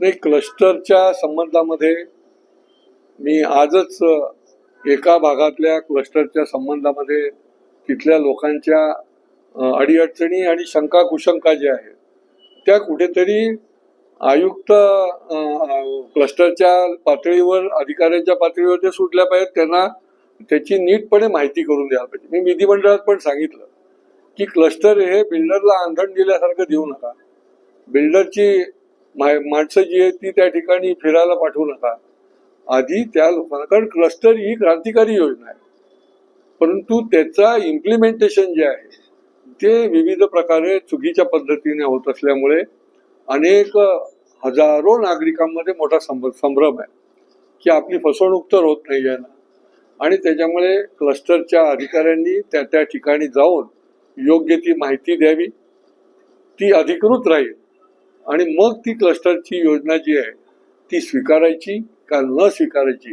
नाही क्लस्टरच्या संबंधामध्ये मी आजच एका भागातल्या क्लस्टरच्या संबंधामध्ये तिथल्या लोकांच्या अडीअडचणी आणि शंका कुशंका ज्या आहेत त्या कुठेतरी आयुक्त क्लस्टरच्या पातळीवर अधिकाऱ्यांच्या पातळीवर ते सुटल्या पाहिजेत त्यांना त्याची नीटपणे माहिती करून द्यायला पाहिजे. मी विधिमंडळात पण सांगितलं की क्लस्टर हे बिल्डरला आंधण दिल्यासारखं देऊ नका. बिल्डरची मा- माणसं जी आहेत ती त्या ठिकाणी फिरायला पाठवू नका. आधी त्या लोकांना कारण क्लस्टर ही क्रांतिकारी योजना आहे. परंतु त्याचा इम्प्लिमेंटेशन जे आहे ते विविध प्रकारे चुकीच्या पद्धतीने होत असल्यामुळे अनेक हजारो नागरिकांमध्ये मोठा संभ- संभ्रम आहे. की आपली फसवणूक तर होत नाही आहे ना. आणि त्याच्यामुळे क्लस्टरच्या अधिकाऱ्यांनी त्या त्या ठिकाणी जाऊन योग्य ती माहिती द्यावी. ती अधिकृत राहील. आणि मग ती क्लस्टरची योजना जी आहे ती स्वीकारायची का न स्वीकारायची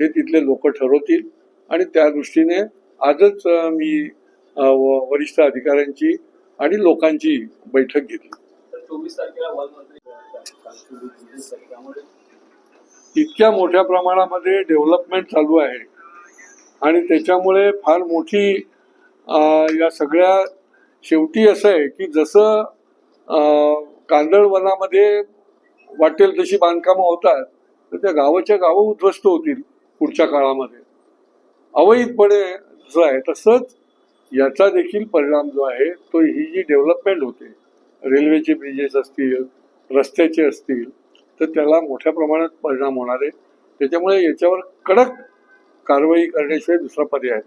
हे तिथले लोक ठरवतील. आणि त्या दृष्टीने आजच मी वरिष्ठ अधिकाऱ्यांची आणि लोकांची बैठक घेतली. इतक्या मोठ्या प्रमाणामध्ये डेव्हलपमेंट चालू आहे. आणि त्याच्यामुळे फार मोठी या सगळ्या शेवटी असं आहे की जसं कांदळवनामध्ये कांदळ वनामध्ये वाटेल तशी बांधकामं होतात तर त्या गावाच्या गावं उद्ध्वस्त होतील पुढच्या काळामध्ये. अवैधपणे जसं आहे तसंच याचा देखील परिणाम जो आहे तो ही जी डेव्हलपमेंट होते रेल्वेचे ब्रिजेस असतील रस्त्याचे असतील तर त्याला मोठ्या प्रमाणात परिणाम होणार आहे. त्याच्यामुळे याच्यावर कडक कारवाई करण्याशिवाय दुसरा पर्याय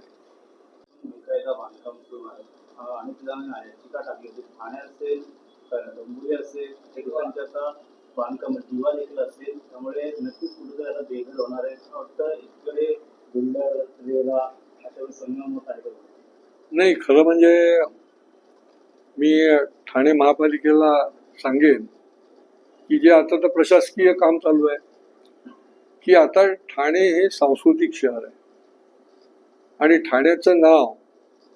बांधकाम दिवा देखील असेल त्यामुळे नक्कीच कुठेतरी आता बेघर होणार आहे वाटतं. इकडे अशा संगम होत आहे? नाही खरं म्हणजे मी ठाणे महापालिकेला सांगेन की जे आता तर प्रशासकीय काम चालू आहे. की आता ठाणे हे सांस्कृतिक शहर आहे. आणि ठाण्याचं नाव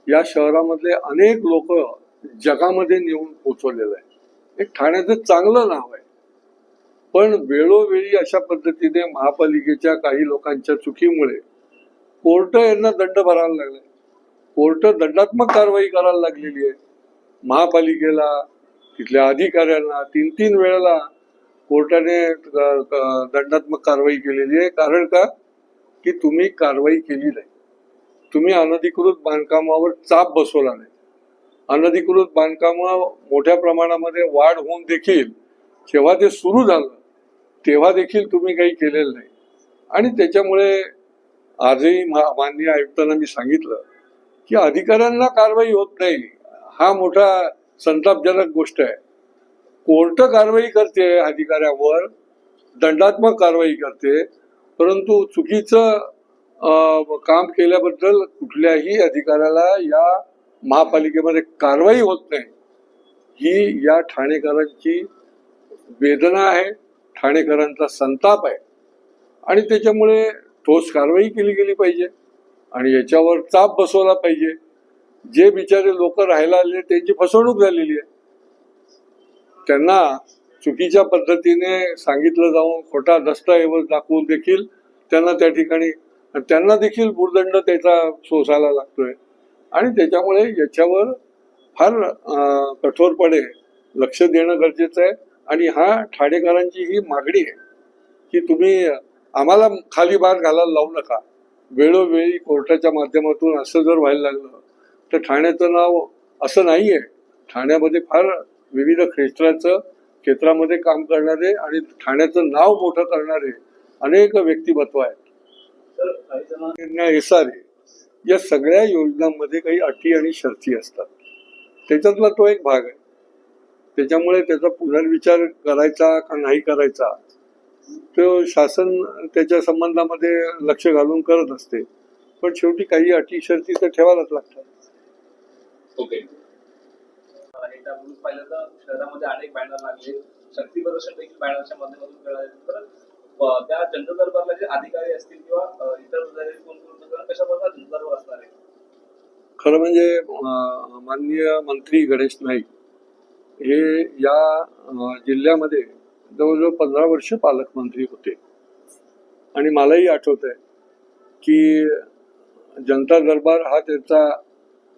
या शहरामधले अनेक लोक जगामध्ये नेऊन पोचवलेलं आहे. हे ठाण्याचं चांगलं नाव आहे. पण वेळोवेळी अशा पद्धतीने महापालिकेच्या काही लोकांच्या चुकीमुळे कोर्ट यांना दंड भरायला लागले. कोर्ट दंडात्मक कारवाई करायला लागलेली आहे. महापालिकेला तिथल्या अधिकाऱ्यांना तीन तीन वेळेला कोर्टाने दंडात्मक कारवाई केलेली आहे. कारण का? की तुम्ही कारवाई केली नाही. तुम्ही अनधिकृत बांधकामावर चाप बसवला नाही. अनधिकृत बांधकाम मोठ्या प्रमाणामध्ये वाढ होऊन देखील जेव्हा ते सुरू झालं तेव्हा देखील तुम्ही काही केलेलं नाही. आणि त्याच्यामुळे आजही मा- माननीय आयुक्तांना मी सांगितलं की अधिकाऱ्यांना कारवाई होत नाही. हा मोठा संतापजनक गोष्ट आहे. कोर्ट कारवाई करते अधिकाऱ्यावर दंडात्मक कारवाई करते परंतु चुकीचं काम केल्याबद्दल कुठल्याही अधिकाऱ्याला या महापालिकेमध्ये कारवाई होत नाही. ही या ठाणेकरांची वेदना आहे ठाणेकरांचा संताप आहे. आणि त्याच्यामुळे ठोस कारवाई केली गेली पाहिजे आणि याच्यावर चाप बसवला पाहिजे. जे बिचारे लोक राहायला आले त्यांची फसवणूक झालेली आहे. त्यांना चुकीच्या पद्धतीने सांगितलं जाऊन खोटा दस्तऐवज दाखवून देखील त्यांना त्या ठिकाणी त्यांना देखील भूर्दंड त्याचा सोसायला लागतोय. आणि त्याच्यामुळे याच्यावर फार कठोरपणे लक्ष देणं गरजेचं आहे. आणि हा ठाणेकरांची ही मागणी आहे की तुम्ही आम्हाला खाली बार घालायला लावू नका. वेळोवेळी कोर्टाच्या माध्यमातून असं जर व्हायला लागलं तर ठाण्याचं नाव असं नाही आहे ठाण्यामध्ये फार विविध क्षेत्राचं क्षेत्रामध्ये काम करणारे आणि ठाण्याचं नाव मोठं करणारे अनेक व्यक्तिमत्व आहेत. तर एस आर ए या सगळ्या योजनांमध्ये काही अटी आणि शर्ती असतात. त्याच्यातला तो एक भाग आहे. त्याच्यामुळे त्याचा पुनर्विचार करायचा का नाही करायचा तो शासन त्याच्या संबंधामध्ये लक्ष घालून करत असते. पण शेवटी काही अटी शर्ती तर ठेवायलाच लागतात. ओके त्या म्हणून पाहिलं तर शहरामध्ये अनेक बॅनर लागले. शक्ती प्रदर्शन देखील बॅनरच्या माध्यमातून तर त्या जनता दरबारला जे अधिकारी असतील किंवा इतर कोण कोण कशा प्रकारे जनता दरबार असणार आहे? खरं म्हणजे माननीय मंत्री गणेश नाईक हे या जिल्ह्यामध्ये जवळजवळ पंधरा वर्ष पालकमंत्री होते. आणि मलाही आठवत आहे की जनता दरबार हा त्यांचा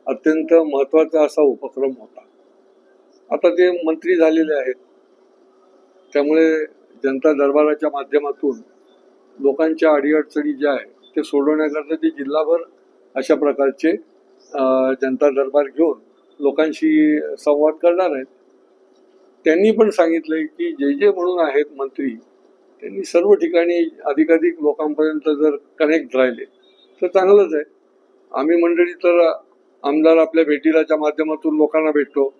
अत्यंत महत्त्वाचा असा उपक्रम होता. आता ते मंत्री झालेले आहेत त्यामुळे जनता दरबाराच्या माध्यमातून लोकांच्या अडीअडचणी ज्या आहेत ते सोडवण्याकरता ते जिल्हाभर अशा प्रकारचे जनता दरबार घेऊन लोकांशी संवाद करणार आहेत. त्यांनी पण सांगितलंय की जे जे म्हणून आहेत मंत्री त्यांनी सर्व ठिकाणी अधिकाधिक लोकांपर्यंत जर कनेक्ट राहिले तर चांगलंच आहे. आम्ही मंडळी तर आमदार आपल्या भेटीलाच्या माध्यमातून लोकांना भेटतो.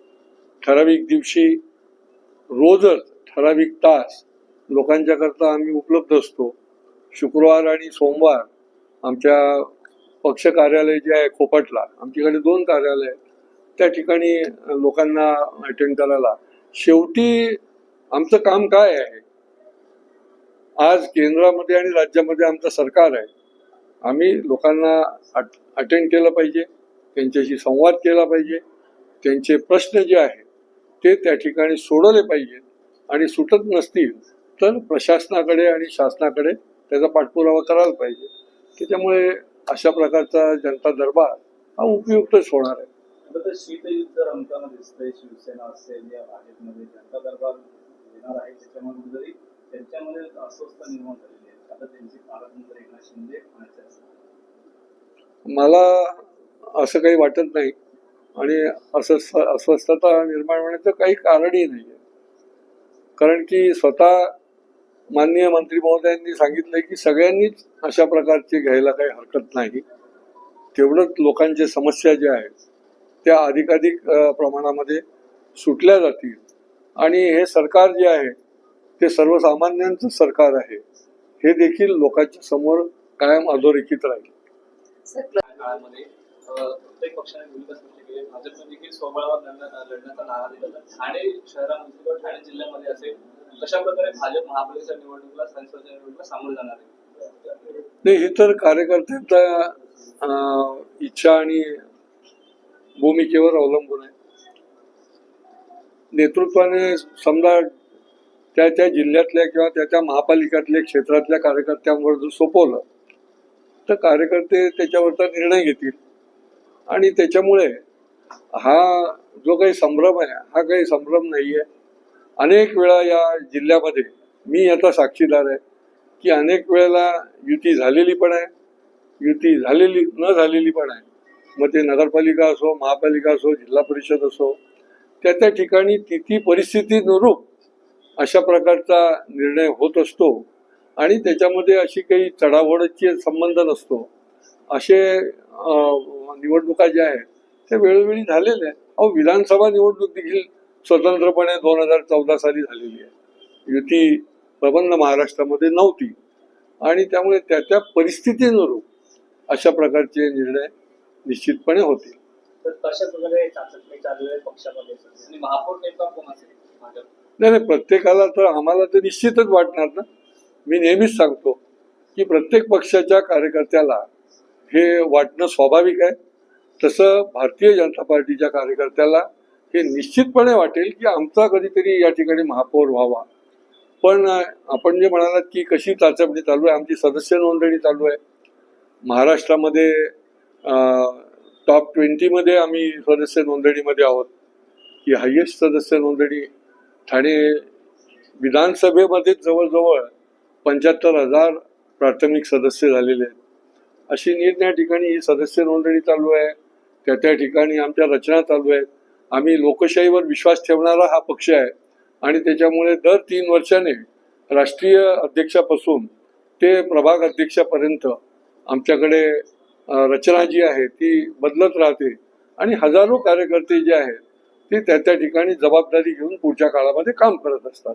ठराविक दिवशी रोजच ठराविक तास लोकांच्याकरता आम्ही उपलब्ध असतो. शुक्रवार आणि सोमवार आमच्या पक्ष कार्यालय जे आहे खोपटला आमच्याकडे दोन कार्यालय आहेत. त्या ठिकाणी लोकांना अटेंड करायला. शेवटी आमचं काम काय आहे? आज केंद्रामध्ये आणि राज्यामध्ये आमचं सरकार आहे. आम्ही लोकांना अटेंड केलं पाहिजे त्यांच्याशी संवाद केला पाहिजे. त्यांचे प्रश्न जे आहेत ते त्या ठिकाणी सोडवले पाहिजेत आणि सुटत नसतील तर प्रशासनाकडे आणि शासनाकडे त्याचा पाठपुरावा करायला पाहिजे. त्याच्यामुळे अशा प्रकारचा जनता दरबार हा उपयुक्तच होणार आहे. आता तर शीतयुद्ध रमताना दिसतंय शिवसेना असेल या भाजपमध्ये जनता दरबार येणार आहे त्यांच्यामध्ये अस्वस्थता निर्माण झालेली आहे. आता त्यांचे पालकमंत्री एकनाथ शिंदे म्हणायचे असं मला असं काही वाटत नाही. आणि अस्वस्थ अस्वस्थता निर्माण होण्याचं काही कारणही नाही आहे कारण की स्वतः माननीय मंत्री महोदयांनी सांगितलंय की सगळ्यांनीच अशा प्रकारचे घ्यायला काही हरकत नाही. तेवढंच लोकांच्या समस्या ज्या आहेत त्या अधिकाधिक प्रमाणामध्ये सुटल्या जातील. आणि हे सरकार जे आहे ते सर्वसामान्यांचं सरकार आहे. हे देखील लोकांच्या समोर कायम अधोरेखित राहील. काळामध्ये प्रत्येक पक्षाने भूमिका स्पष्ट केली भाजपने देखील स्वबळावर लढण्याचा लढण्याचा नारा दिला ठाणे शहरामध्ये किंवा ठाणे जिल्ह्यामध्ये असे कशा प्रकारे भाजप महापालिकेच्या निवडणुकीला स्थानिक निवडणुकीला सामोरे जाणार आहे? नाही ही तर कार्यकर्त्यांच्या इच्छा आणि भूमिकेवर अवलंबून आहे. नेतृत्वाने समजा त्या त्या जिल्ह्यातल्या किंवा त्या त्या महापालिकातल्या क्षेत्रातल्या कार्यकर्त्यांवर जर सोपवलं तर कार्यकर्ते त्याच्यावरचा निर्णय घेतील. आणि त्याच्यामुळे हा जो काही संभ्रम आहे हा काही संभ्रम नाही आहे अनेक वेळा या जिल्ह्यामध्ये मी आता साक्षीदार आहे की अनेक वेळेला युती झालेली पण आहे युती झालेली न झालेली पण आहे. मग ते नगरपालिका असो महापालिका असो जिल्हा परिषद असो त्या त्या ठिकाणी ती ती परिस्थितीनुरूप अशा प्रकारचा निर्णय होत असतो. आणि त्याच्यामध्ये अशी काही चढावडची संबंध नसतो. असे निवडणुका ज्या आहेत त्या वेळोवेळी झालेल्या आहेत. अहो विधानसभा निवडणूक देखील स्वतंत्रपणे दोन हजार चौदा साली झालेली आहे. युती प्रबंध महाराष्ट्रामध्ये नव्हती. आणि त्यामुळे त्या त्या परिस्थितीनुरूप अशा प्रकारचे निर्णय निश्चितपणे होतील नाही नाही प्रत्येकाला तर आम्हाला तर निश्चितच वाटणार ना. मी नेहमीच सांगतो की प्रत्येक पक्षाच्या कार्यकर्त्याला हे वाटणं स्वाभाविक आहे. तसं भारतीय जनता पार्टीच्या कार्यकर्त्याला हे निश्चितपणे वाटेल की आमचा कधीतरी या ठिकाणी महापौर व्हावा. पण आपण जे म्हणालात की कशी चाचपणी चालू आहे आमची सदस्य नोंदणी चालू आहे. महाराष्ट्रामध्ये टॉप ट्वेंटीमध्ये आम्ही सदस्य नोंदणीमध्ये आहोत. की हायेस्ट सदस्य नोंदणी ठाणे विधानसभेमध्ये जवळजवळ पंच्याहत्तर हजार प्राथमिक सदस्य झालेले आहेत. अशी निरनिराळ्या ठिकाणी ही सदस्य नोंदणी चालू आहे. त्या त्या ठिकाणी आमच्या रचना चालू आहेत. आम्ही लोकशाहीवर विश्वास ठेवणारा हा पक्ष आहे. आणि त्याच्यामुळे दर तीन वर्षाने राष्ट्रीय अध्यक्षापासून ते प्रभाग अध्यक्षापर्यंत आमच्याकडे रचना जी आहे ती बदलत राहते. आणि हजारो कार्यकर्ते जे आहेत ते त्या त्या ठिकाणी जबाबदारी घेऊन पुढच्या काळामध्ये काम करत असतात.